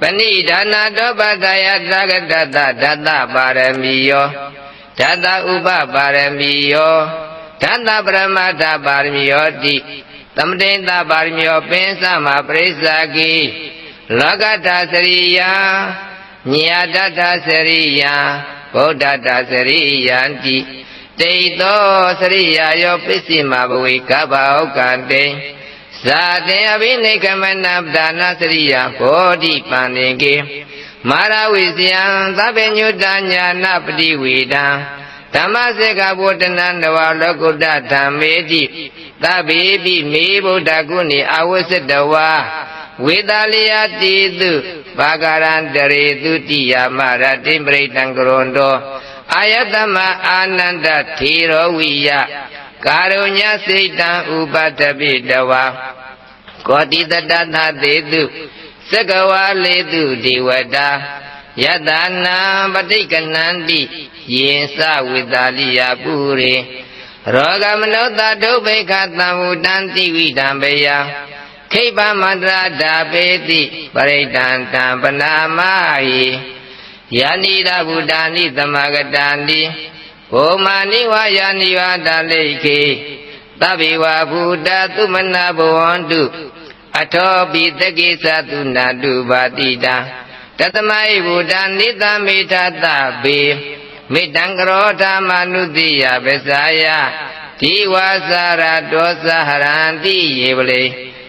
ပဏိဒါနာတောပတယသဂတတဓတ္တပါရမီယောဓတ္တဥပပါရမီယောဓတ္တပရမတ္ထပါရမီယောတိသမတိန်တပါရမီယောပင်စမပရိစ္ဆာကိလောကတသရိယညာတတသရိယဗုဒ္ဓတသရိယံတိတေသောသရိယာယောပစ္စည်းမဘဝေကဗ္ဗဩကံတေ ဇာတေအဘိနိကမနပဒါနာသရိယဘောဓိပန္နေကေမာရဝိဇယံသဗ္ဗညုတညာနာပတိဝေဒံဓမ္မစေကဗုဒ္ဓနံတဝလောကုတ္တဓမ္မေတိသဗ္ဗေပိမေဗုဒ္ဓကုဏီအဝစ္စတဝါဝေတာလျာတိတုဘာဂရံတရေတုတိယမရတိပရိတံကရွန်တောအာယတမအာနန္တထေရောဝိယ ကာရုညစိတ်တံဥပတပိတဝါကောတိတတသသေတုသကဝါလေတုဒေဝတာယတနာပဋိကနန္တိယေသဝေတာလိယပုရိရောဂမနောတဒုဗေခသံဝတံတိဝိတံဘေယခိဗ္ဗမန္တရာဓာပေတိပရိဒံတံပနာမဟိယာနိဒဗုဒ္ဓာနိသမဂတာနိ ဘောမာနိဝါယာနိဝါဒလိခေသဗ္ဗေဝဗုဒ္ဓသုမနာဘဝန္တုအထောပိတကိသတုနာတုပါတိတာတတမဟိဗုဒ္ဓနိသမေထသဗေမေတံကရောဓမနုတိယပဇာယဒီဝါစာရတောသဟရန္တိယေပလေ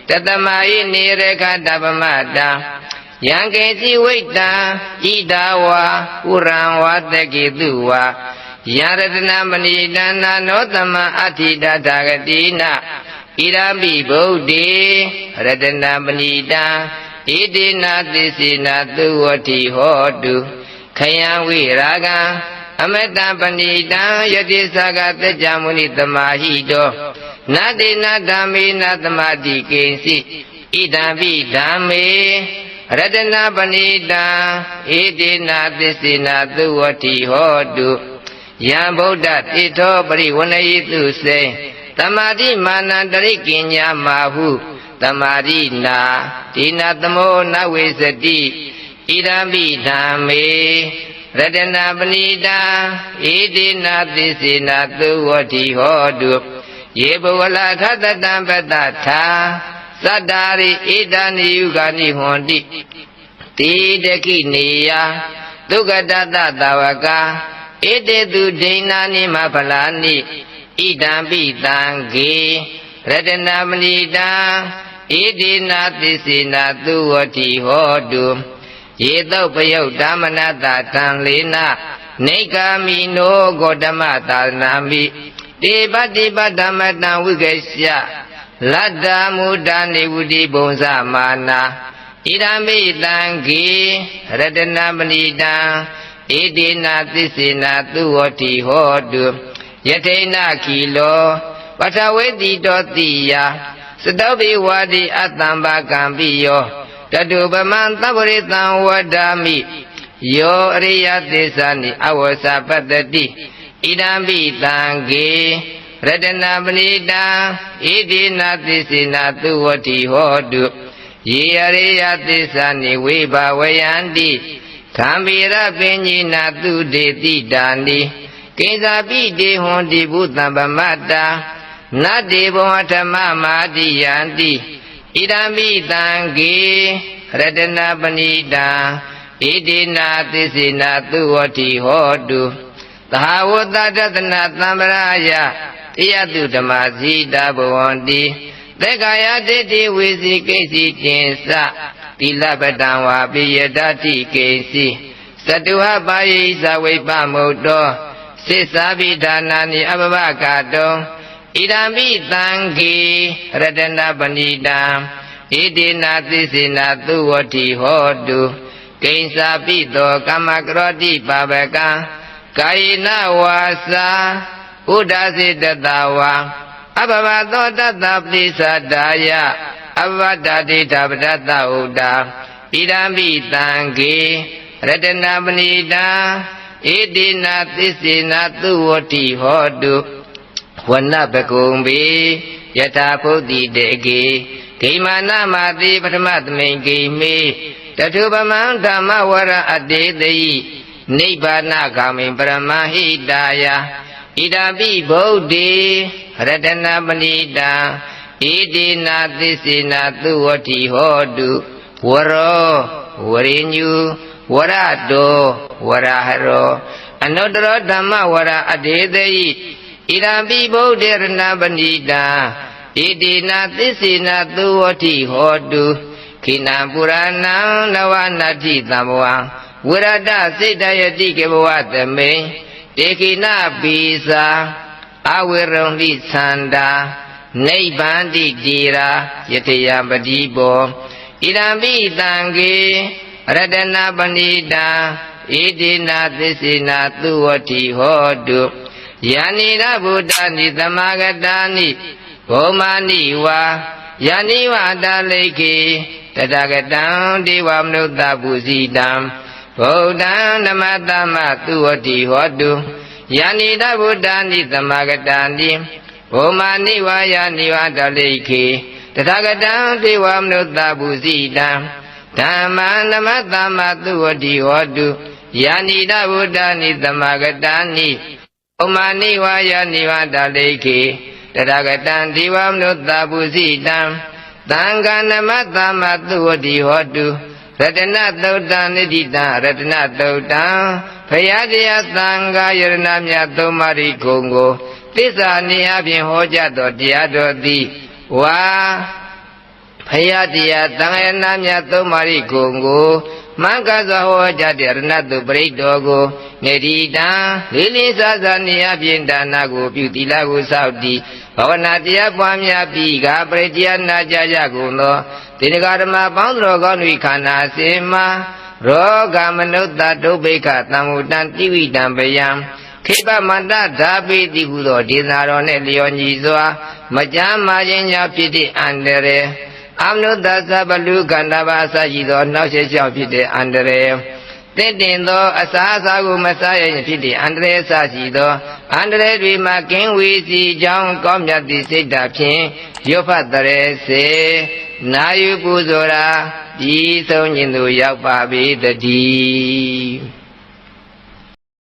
တတမဟိနေရခတပမတာယံကေစီဝိတံဣဒဝါပုရံဝတကေတုဝါ ယရတနာမဏိတနာနောသမအဋ္ဌိတထာဂတိနာဣရမိဗုဒ္ဓေရတနာမဏိတံဣတိနာသစ္စေနာသုဝတိဟောတုခယံဝိရာဂံအမတံပဏိတံယတိသကတကြမုနိတမဟိတောနတေနဓမ္မေနသမာတိကေစီဣဒံပိဓမ္မေရတနာပဏိတံဣတိနာသစ္စေနာသုဝတိဟောတု ယံဗုဒ္ဓတိထောပရိဝဏယိတုစေတမာတိမာနန္တရိကင်ညာမာဟုတမာရိနာဒီနာသမောနဝေစတိဣဒံပိဓမ္မေရတနာပဏိတာဣတိနာသစ္စေနာသုဝတိဟောတုယေဘဝလာထတတံပတ္တထာသတ္တာရိဣဒာနိယုဂာနိဟွန်တိတိတခိနေယဒုက္ကတတသဝက ဣတေသူဒိဏာနိမဖလာနိဣဒံပိတံဂေရတနာမဏိတံဣတိနာသစ္စေနာသုဝတိဟောတုယေတုပယုတ်ဓမ္မနတတံလေနနေကာမိနောဂေါတမသာနာမိတေပတိပဓမ္မတံဝိကေရှလတ္တမုဒ္ဒနေဝတိဘုံဇမာနာဣဒံမိတံဂေရတနာမဏိတံ ဣတိနာသစ္စေနာသုဝတိဟောတုယထိနာခီလောပထဝေတိတောတိယစတောပိဝါတိအတ္တံဘာကံပိယောတတုပမံသဗ္ဗရိတံဝဒ္ဓာမိယောအရိယသစ္စာနိအဝဆပတ္တိဣဒံပိတံဂေရတနာပဏိတံဣတိနာသစ္စေနာသုဝတိဟောတုယေအရိယသစ္စာနိဝိဘာဝယန္တိ ခံဗေရပင်ကြီးနာသူတေတိတာနိကိစ္စာပိတေဟွန်တိဘုသံပမတ္တာနတ္တေဘောဓမ္မမာတိယန္တိဣဒံမိတံဂေရတနာပဏိတံဣတိနာသစ္စေနာသုဝတိဟောတုသဟာဝတ္တတနာသံဗရာယတရားတုဓမ္မဇိတာဘဝန္တိသေကာယတိတိဝေစီကိစီတင်စ သီလပတံဝါပိယတတိကေစီသတုဟပါယိသဝိပမုတ်တောစိသာဘိဒါနာနိအဘဘကတောဣဒံပိတံခေရတနာပဏိတံဣတိနာသစ္စေနာသုဝတိဟောတုကိဉ္စာပိတောကမ္မကရောတိပါပကံကာယနာဝါစာဥဒ္ဒစေတတဝါအဘဘသောတတပိသဒါယ အဘဒတိတပဒတဥဒ္ဒါဣဒံပိတံခေရတနာပဏိတံဣတိနာသစ္စေနာသုဝတိဟောတုဝနပကုံပေယထာဘုဒ္ဓိတေကေဂိမာနမတိပထမသမိန်ဂိမေတတထုပမံဓမ္မဝရအတေတိနိဗ္ဗာနဂာမိပရမဟိတာယဣဒံပိဗုဒ္ဓေရတနာပဏိတံ ဣတိနာသစ္စေနာသူဝတိဟောတုဝရောဝရိညူဝရတောဝရဟရောအနုတ္တရောဓမ္မဝရအတေတိဣဒံပိဗုဒ္ဓေရဏပဏိတံဣတိနာသစ္စေနာသူဝတိဟောတုခိနံပုရဏံနဝနာတိသံဘဝံဝရဒစိတ်တယတိကေဘဝသမိန်တေခိနပိစာအဝေရုံလိသန္တာ နိဗ္ဗန္တိတိရာယတယပတိဘောဣဒံပိတံကေရတနာပဏိတာဣတိနာသစ္စေနာသူဝတိဟောတုယာနိရဗုဒ္ဓနိသမဂတာနိဘောမာနိဝါယာနိဝတလိခေတတဂတံဒေဝမနုဿပုစီတံဗုဒ္ဓံဓမ္မတမသူဝတိဟောတုယာနိတဗုဒ္ဓနိသမဂတာနိ ဘောမာနိဝါယာနိဝတလိခေတတဂတံဒေဝမနုဿပုစီတံဓမ္မံဓမ္မတမသူဝတိဟောတုယာနိတဗုဒ္ဓနိသမဂတာနိဩမာနိဝါယနိဝတလိခေတရဂတံဒီဝမနုဿပုစီတံသံဃာနမသမ္မသူဝတိဟောတုရတနသုတ်တံနိတိတံရတနသုတ်တံဖယားတရားသံဃာယရဏမြတ်သုံးပါးဤကုံကို သစ္စာနေအပြင်ဟောကြားတော်တရားတော်သည်ဝါဖယားတရားသံဃာယရဏမြတ်သုံးပါးဤကုံကိုမင်္ဂသောဟောကြားတဲ့ရဏတုပရိတ်တော်ကိုနေဒီတံလေးလေးစားစားနေအပြင်ဒါနကိုပြုသီလကိုစောင့်တည်ဘာဝနာတရားပွားများပြီးကပရိတရားနာကြကြကုန်သောတေနဂဓမ္မပေါင်းတော်ကောင်း၏ခန္ဓာစင်မှာရောဂမနုဿဒုဗ္ဗိကတံမူတံတိဝိတံပယံ ခိပမန္တဓာပိတိဟုသောဒေသတော်နှင့်လျော်ညီစွာ မကြမ်းမာခြင်းကြောင့်ဖြစ်တဲ့အန္တရာယ်အမနုဿသဗ္ဗလူကန္တဘာအစရှိသောနောက်ဆက်ကြောင့်ဖြစ်တဲ့အန္တရာယ်တင့်တင်သောအစာအစာကိုမစားရရင်ဖြစ်တဲ့အန္တရာယ်ဆရှိသောအန္တရာယ်တွေမှာကင်းဝေးစီကြောင်းကောင်းမြတ်သည့်စိတ်ဓာတ်ဖြင့်ရွတ်ဖတ်တရေစေနာယူပူဇော်ရာဒီဆုံးခြင်းသို့ရောက်ပါပေတည်း